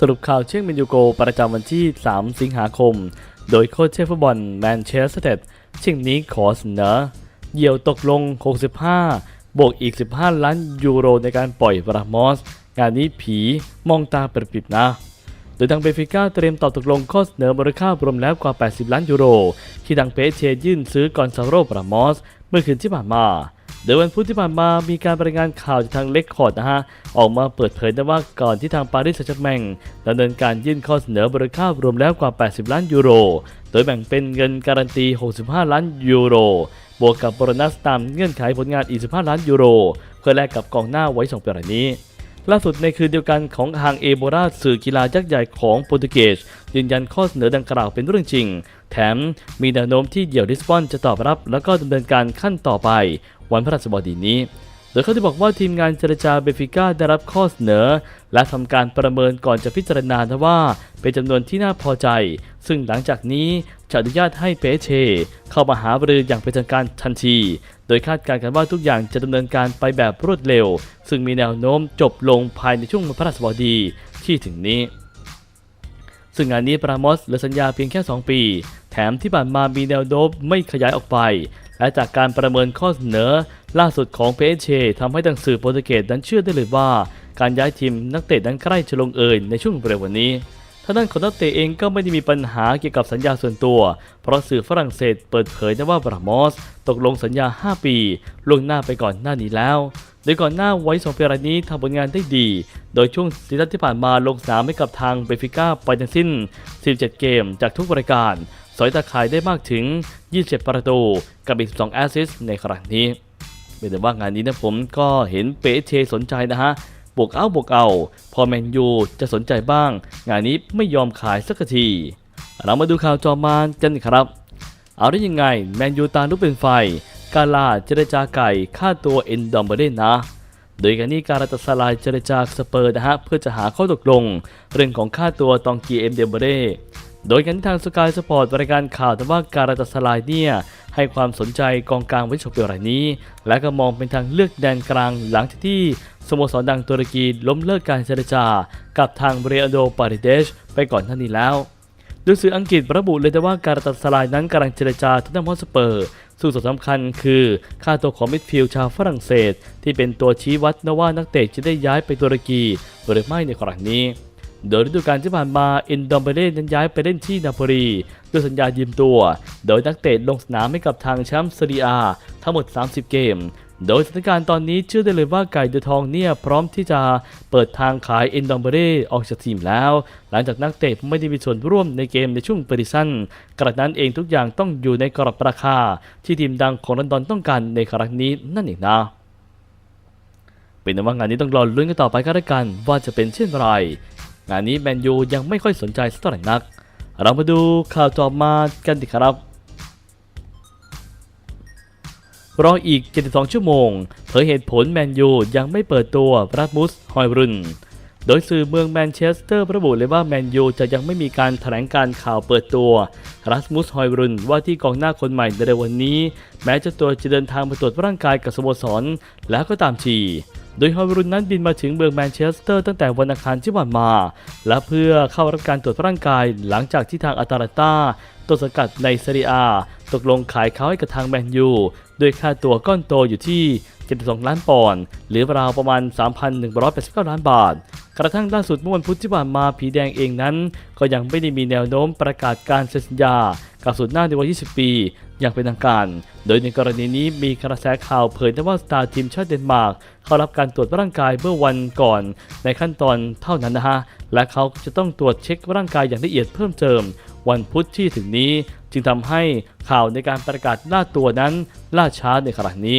สรุปข่าวเช็คเมนยูโกประจำวันที่ 3 สิงหาคม โดยโค้ชเชฟฟุตบอลแมนเชสเตอร์เช่งนี้ขอเสนอเยี่ยวตกลง 65 บวกอีก 15 ล้านยูโรในการปล่อยบรามอส งานนี้ผีมองตาเปิบๆนะ โดยทางเบฟิก้าเตรียมตอบตกลงข้อเสนอมูลค่ารวมแล้วกว่า 80 ล้านยูโร ที่ทางเปเชยื่นซื้อกอนซาโรบรามอส เมื่อคืนที่ผ่านมา ดยวันพุธที่ผ่านมามีการรายงานข่าวจากทางเล็กคอร์ดนะฮะ ออกมาเปิดเผยนะว่าก่อนที่ทางปารีสแซงต์แชร์แมงดำเนินการยื่นข้อเสนอมูลค่ารวมแล้วกว่า 80 ล้านยูโร โดยแบ่งเป็นเงินการันตี 65 ล้านยูโร บวกกับโบนัสตามเงื่อนไขผลงานอีก15ล้านยูโร เพื่อแลกกับกองหน้าไว้สองปีนี้ ล่าสุดในคืนเดียวกันของทางเอโบราสื่อกีฬายักษ์ใหญ่ของโปรตุเกสยืนยันข้อเสนอดังกล่าวเป็นเรื่องจริง แถมมีแนวโน้มที่เดี่ยวลิสบอนจะตอบรับ แล้วก็ดำเนินการขั้นต่อไป วันพฤหัสบดีนี้โดยเขาได้บอกว่าทีมงานเจรจาเบฟิก้าได้รับข้อเสนอ และทำการประเมินก่อนจะพิจารณาว่า เป็นจำนวนที่น่าพอใจ ซึ่งหลังจากนี้ จะอนุญาตให้เปเช เข้ามาหาบรืออย่างเป็นทางการทันที โดยคาดการณ์กันว่าทุกอย่างจะดำเนินการไปแบบรวดเร็ว ซึ่งมีแนวโน้มจบลงภายในช่วงวันพฤหัสบดีที่ถึงนี้ ซึ่งงานนี้ปรามอสเหลือสัญญาเพียงแค่ 2 ปี แถมที่ผ่านมามีแนวโน้มไม่ขยายออกไป และจากการประเมินข้อเสนอ ล่าสุดของเปเชทำให้ทางสื่อโปรตุเกสนั้นเชื่อได้เลยว่า การย้ายทีมนักเตะนั้นใกล้จะลงเอยในช่วงเร็ววันนี้ ทางด้านของนักเตะเองก็ไม่ได้มีปัญหาเกี่ยวกับสัญญาส่วนตัว เพราะสื่อฝรั่งเศสเปิดเผยนะว่าบรามอสตกลงสัญญา 5 ปีล่วงหน้าไปก่อนหน้านี้แล้วโดยก่อนหน้าไว้สองปีรายนี้ทำผลงานได้ดี โดยช่วงซีซั่นที่ผ่านมาลงสนามให้กับทางเบฟิก้าไปทั้งสิ้น 17 เกมจากทุกรายการ สอยตาข่ายได้มากถึง 27 ประตู กับอีก 12 แอสซิสต์ในครั้งนี้เป็นแต่ว่างานนี้นะผมก็เห็นเปเชสนใจนะฮะ บวกเอาบวกเอา พอแมนยูจะสนใจบ้าง งานนี้ไม่ยอมขายสักที เรามาดูข่าวจอมานกันครับ เอาได้ยังไง แมนยูตาลุกเป็นไฟ กาลาเจรจาไก่ค่าตัวเอ็นดอมเบเดนนะ โดยการนี้การัตสลายเจรจาสเปอร์นะฮะเพื่อจะหาข้อตกลง เรื่องของค่าตัวตองกีเอ็มเดมเบเดโดยการที่ทางสกายสปอร์ตรายการข่าวแต่ว่าการัตสลายเนี่ย ให้ความสนใจกองกลางวิชเปียรายนี้ และก็มองเป็นทางเลือกแดนกลางหลังจากที่สโมสรดังตุรกีล้มเลิกการเจรจา กับทางเบรอโดปาริเดชไปก่อนหน้านี้แล้วโดยสื่ออังกฤษระบุเลยแต่ว่าการตัดสลายนั้นกำลังเจรจาที่นัมฮอสเปอร์ส่วนสำคัญคือค่าตัวของมิดฟิลด์ชาวฝรั่งเศส ที่เป็นตัวชี้วัดนะว่านักเตะจะได้ย้ายไปตุรกีหรือไม่ในครั้งนี้ โดยฤดูกาลที่ผ่านมาอินดอมเบเล่นั้นย้ายไปเล่นที่นาโปลีด้วยสัญญายืมตัว โดยนักเตะลงสนามให้กับทางแชมป์ซีเรียทั้งหมด 30 เกม โดยสถานการณ์ตอนนี้เชื่อได้เลยว่าไก่เดือทองเนี่ยพร้อมที่จะเปิดทางขายเอ็นดอมเบเร่ออกจากทีมแล้ว หลังจากนักเตะไม่ได้มีส่วนร่วมในเกมในช่วงปริซันกระนั้นเองทุกอย่างต้องอยู่ในกรอบราคา ที่ทีมดังของลอนดอนต้องการในครั้งนี้นั่นเองนะเป็นว่างานนี้ต้องรอลุ้นกันต่อไปก็แล้วกันว่าจะเป็นเช่นไร งานนี้แมนยูยังไม่ค่อยสนใจสักเท่าไหร่นัก เรามาดูข่าวต่อมากันดีครับ รออีก 72 ชั่วโมง เผยเหตุผลแมนยูยังไม่เปิดตัวรัสมุสฮอยรุนโดยสื่อเมืองแมนเชสเตอร์ระบุเลยว่าแมนยูจะยังไม่มีการแถลงการข่าวเปิดตัวรัสมุสฮอยรุนว่าที่กองหน้าคนใหม่ในเร็ววันนี้ แม้จะตัวจะเดินทางไปตรวจร่างกายกับสโมสรแล้วก็ตามที โดยฮอยรุนนั้นบินมาถึงเมืองแมนเชสเตอร์ตั้งแต่วันอังคารที่ผ่านมา และเพื่อเข้ารับการตรวจร่างกายหลังจากที่ทางอัตาลันตาต้นสังกัดในซีเรียตกลงขายเขาให้กับทางแมนยูด้วยค่าตัวก้อนโตอยู่ที่ 72 ล้านปอนด์หรือราวประมาณ 3,189 ล้านบาท กระทั่งล่าสุดเมื่อวันพุธที่ผ่านมาผีแดงเองนั้น ก็ยังไม่ได้มีแนวโน้มประกาศการเซ็นสัญญา กับสุดหน้าในวัย 20 ปี อย่างเป็นทางการ โดยในกรณีนี้มีกระแสข่าวเผยว่าสตาร์ทีมชาติเดนมาร์กเข้ารับการตรวจร่างกายเมื่อวันก่อน ในขั้นตอนเท่านั้นนะฮะ และเขาจะต้องตรวจเช็คร่างกายอย่างละเอียดเพิ่มเติม วันพุธที่ถึงนี้ จึงทำให้ข่าวในการประกาศล่าตัวนั้นล่าช้าในขณะนี้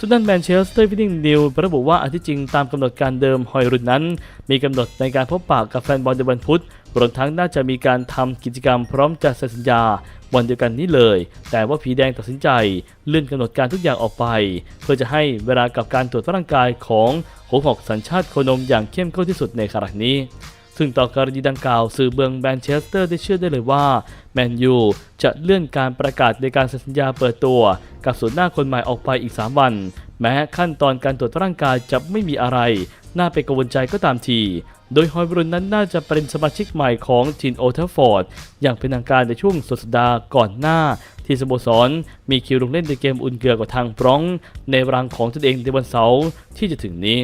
สุดด้านแมนเชสเตอร์วิน n ิงนิวระบุว่าอันที่จริงตามกำหนดการเดิมฮอยรุนนั้น มีกำหนดในการพบปะกับแฟนบอลในวันพุธรวมทั้งน่าจะมีการทำกิจกรรมพร้อมจะเซ็นสัญญาวันเดียวกันนี้เลย แต่ว่าผีแดงตัดสินใจเลื่อนกำหนดการทุกอย่างออกไป เพื่อจะให้เวลากับการตรวจร่างกายของหัวหอกสัญชาติโคนมอย่างเข้มข้นที่สุดในขณะนี้ ซึ่งต่อกรณีดังกล่าวสื่อเมืองแมนเชสเตอร์ได้เชื่อได้เลยว่าแมนยูจะเลื่อนการประกาศในการเซ็นสัญญาเปิดตัวกับศูนย์หน้าคนใหม่ออกไปอีก 3 วัน แม้ขั้นตอนการตรวจร่างกายจะไม่มีอะไร น่าไปกังวลใจก็ตามที โดยฮอยบรุนนั้นน่าจะเป็นสมาชิกใหม่ของทีมโอเทอร์ฟอร์ด อย่างเป็นทางการในช่วงสุดสัปดาห์ก่อนหน้า ที่สโมสรมีคิวลงเล่นในเกมอุ่นเกลือกับทางบรอง ในรังของตนเองในวันเสาร์ที่จะถึงนี้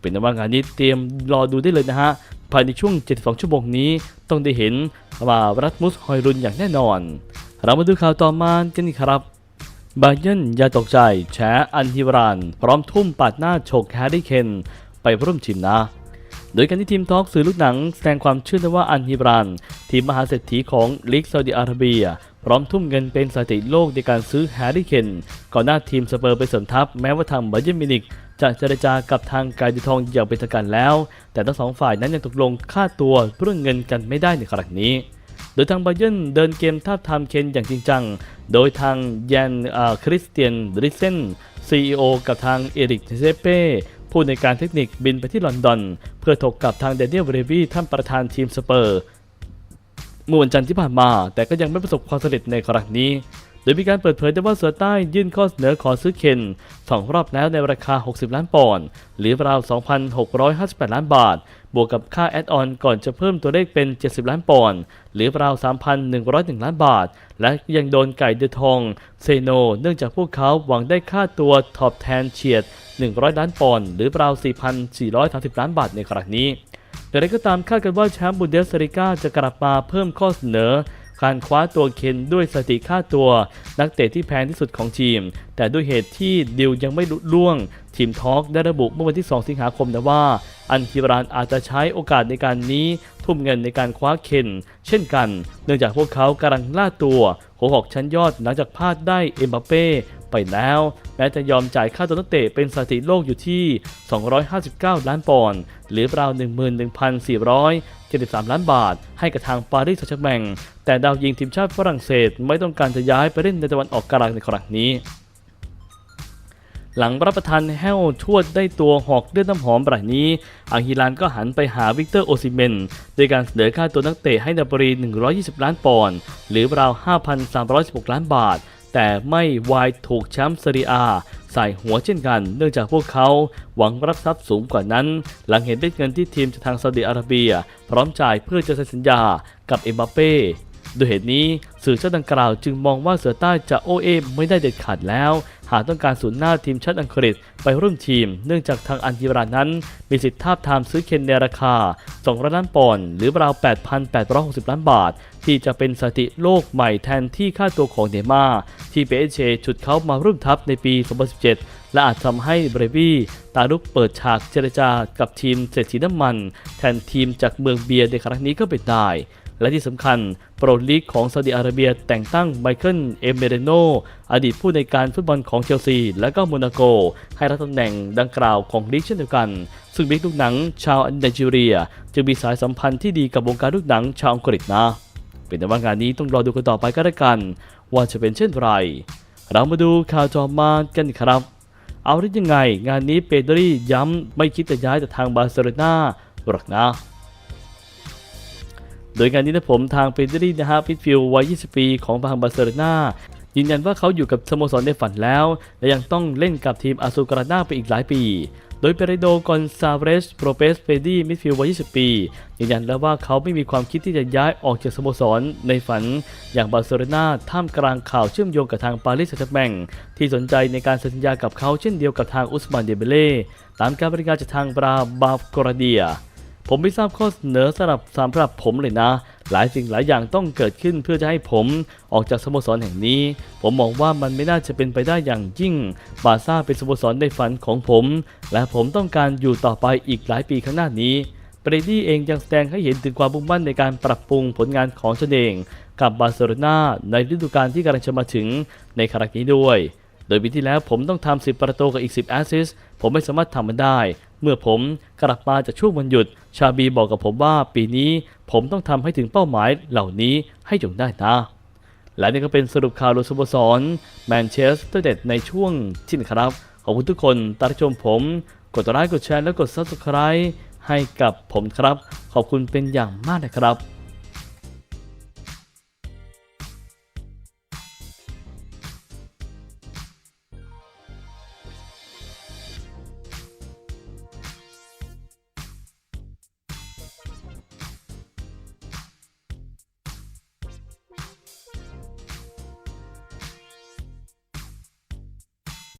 เป็นนว่างานนี้เตรียมรอดูได้เลยนะฮะ ภายในช่วง 72 ชั่วโมงนี้ต้องได้เห็นว่ารัสมุสฮอยรุนอย่างแน่นอน เรามาดูข่าวต่อมากันครับบาเยนอย่าตกใจแฉอันฮิวราน พร้อมทุ่มปาดหน้าโฉกแฮร์รี่เคนไปร่วมทีมนะ โดยการที่ทีมทอล์กสื่อลูกหนังแสดงความเชื่อว่าอันฮิบราน ทีมมหาเศรษฐีของลีกซาอุดิอาระเบีย พร้อมทุ่มเงินเป็นสถิติโลกในการซื้อแฮร์รี่เคนก่อนหน้าทีมสเปอร์ไปเสริมทัพแม้ว่าทางบาเยร์นมิวนิกจะเจรจากับทางการดิทองอย่างเป็นทางการแล้ว แต่ทั้งสองฝ่ายนั้นยังตกลงค่าตัวเรื่องเงินกันไม่ได้ในครั้งนี้โดยทางบาเยร์นเดินเกมทาทามเคนอย่างจริงจัง โดยทางแยนอ่าคริสเตียนริเซนซีอกับทางเอริกเซเป้ผู้ในการเทคนิคบินไปที่ลอนดอน เพื่อถกกับทางเดนเนียลเบรวีท่านประธานทีมสเปอร์ เมื่อวันจันทร์ที่ผ่านมา แต่ก็ยังไม่ประสบความสำเร็จในครั้งนี้ โดยมีการเปิดเผยได้ว่าเสือใต้ยื่นข้อเสนอขอซื้อเคนสองรอบแล้วในราคา 60 ล้านปอนด์หรือราว 2,658 ล้านบาท บวกกับค่าแอดออนก่อนจะเพิ่มตัวเลขเป็น 70 ล้านปอนด์หรือราว 3,101 ล้านบาท และยังโดนไก่เดือทองเซโน เนื่องจากพวกเขาหวังได้ค่าตัวตอบแทนเฉียด 100 ล้านปอนด์หรือราว 4,430 ล้านบาทในครั้งนี้ แต่ไรก็ตามคาดกันว่าแชมป์บุนเดสลิก้าจะกลับมาเพิ่มข้อเสนอ การคว้าตัวเคนด้วยสติค่าตัว นักเตะที่แพงที่สุดของทีม แต่ด้วยเหตุที่ดิวยังไม่ลุล่วง ทีมทอล์กได้ระบุเมื่อวันที่ 2 สิงหาคมนะว่า อันคิบรานอาจจะใช้โอกาสในการนี้ ทุ่มเงินในการคว้าเคน เช่นกัน เนื่องจากพวกเขากำลังล่าตัว หัวหอกชั้นยอดหลังจากพลาดได้เอ็มบัปเป้ไปแล้ว แม้จะยอมจ่ายค่าตัวนักเตะเป็นสถิติโลกอยู่ที่ 259 ล้านปอนด์หรือราว 11,473 ล้านบาท ให้กับทางปารีสแซงต์แชร์แมงแต่ดาวยิงทีมชาติฝรั่งเศสไม่ต้องการจะย้ายไปเล่นในตะวันออกกลางในครั้งนี้ หลังรับประทานแห้วชวดได้ตัวหอกเลือดน้ำหอมแบบนี้ อังฮิลานก็หันไปหาวิกเตอร์โอซิเมนโดยการเสนอค่าตัวนักเตะให้นาปรี 120 ล้านปอนด์หรือราว 5,316 ล้านบาท แต่ไม่วายถูกแชมป์ซรีอาใส่หัวเช่นกัน เนื่องจากพวกเขาหวังรับทรัพย์สูงกว่านั้น หลังเห็นได้เงินที่ทีมจากทางซาอุดิอาระเบีย พร้อมจ่ายเพื่อจะเซ็นสัญญากับเอ็มบัปเป้ด้วยเหตุนี้สื่อชาติดังกล่าวจึงมองว่าเสือใต้จะโอเอไม่ได้เด็ดขาดแล้วากต้องการศูนย์หน้าทีมชาติอังกฤษไปร่วมทีม เนื่องจากทางอันจิรานั้น มีสิทธิทาบทามซื้อเคนในราคา200ล้านปอนด์หรือราว 8,860 ล้านบาท ที่จะเป็นสถิติโลกใหม่แทนที่ค่าตัวของเนม่าร์ที่เปเชฉุดเขามาร่วมทัพในปี 2017และอาจทำให้เบรบี้ตาลุกเปิดฉากเจรจากับทีมเศรษฐีน้ำมัน แทนทีมจากเมืองเบียร์ในครั้งนี้ก็เป็นได้ และที่สำคัญโปรลีกของซาอุดิอาระเบียแต่งตั้งไมเคิล เอเมเรโน อดีตผู้ในการฟุตบอลของเชลซี และก็โมนาโก ให้รับตำแหน่งดังกล่าวของลีกเช่นเดียวกัน ซึ่งบิ๊กลูกหนังชาวไนจีเรียจึงมีสายสัมพันธ์ที่ดีกับวงการลูกหนังชาวอังกฤษนะ เป็นแต่ว่างานนี้ต้องรอดูกันต่อไปก็แล้วกัน ว่าจะเป็นเช่นไร เรามาดูข่าวจอมากันครับ เอาได้ยังไง งานนี้เปเดรี่ย้ำไม่คิดจะย้ายจากทางบาร์เซโลนาหรอกนะ โดยงานนี้นะผมทางเปเดรี่นะฮะพิทฟิลวัย 20 ปีของทางบาร์เซโลนายืนยันว่าเขาอยู่กับสโมสรในฝันแล้ว และยังต้องเล่นกับทีมอาซูการานาไปอีกหลายปี โดยเปเรโดกอนซาเรสโปรเปสเฟดี้มิดฟิลด์วัย 20 ปียืนยันแล้วว่าเขาไม่มีความคิดที่จะย้ายออกจากสโมสรในฝันอย่างบาร์เซโลนาท่ามกลางข่าวเชื่อมโยงกับทางปารีสแซงต์แชร์กแมงที่สนใจในการเซ็นสัญญากับเขาเช่นเดียวกับทางอุสมานเดเบเล่ตามการบริการจากทางบราบาฟกราเดีย ผมไม่ทราบข้อเสนอสำหรับสำหรับผมเลยนะ หลายสิ่งหลายอย่างต้องเกิดขึ้นเพื่อจะให้ผมออกจากสโมสรแห่งนี้ ผมมองว่ามันไม่น่าจะเป็นไปได้อย่างยิ่ง บาซ่าเป็นสโมสรในฝันของผม และผมต้องการอยู่ต่อไปอีกหลายปีข้างหน้านี้เบรดี้เองยังแสดงให้เห็นถึงความมุ่งมั่นในการปรับปรุงผลงานของตนเอง กับบาร์เซโลนาในฤดูกาลที่กำลังจะมาถึงในครั้งนี้ด้วย โดยปีที่แล้วผมต้องทำ 10 ประตูกับอีก 10 แอสซิสต์ผมไม่สามารถทำมันได้ เมื่อผมกลับมาจากช่วงวันหยุด ชาบีบอกกับผมว่าปีนี้ผมต้องทำให้ถึงเป้าหมายเหล่านี้ให้จงได้นะ และนี่ก็เป็นสรุปข่าวโดยสโมสรแมนเชสเตอร์เดดในช่วงที่นี่ครับ ขอบคุณทุกคนตามชมผม กดไลค์กดแชร์และกด Subscribe ให้กับผมครับ ขอบคุณเป็นอย่างมากนะครับ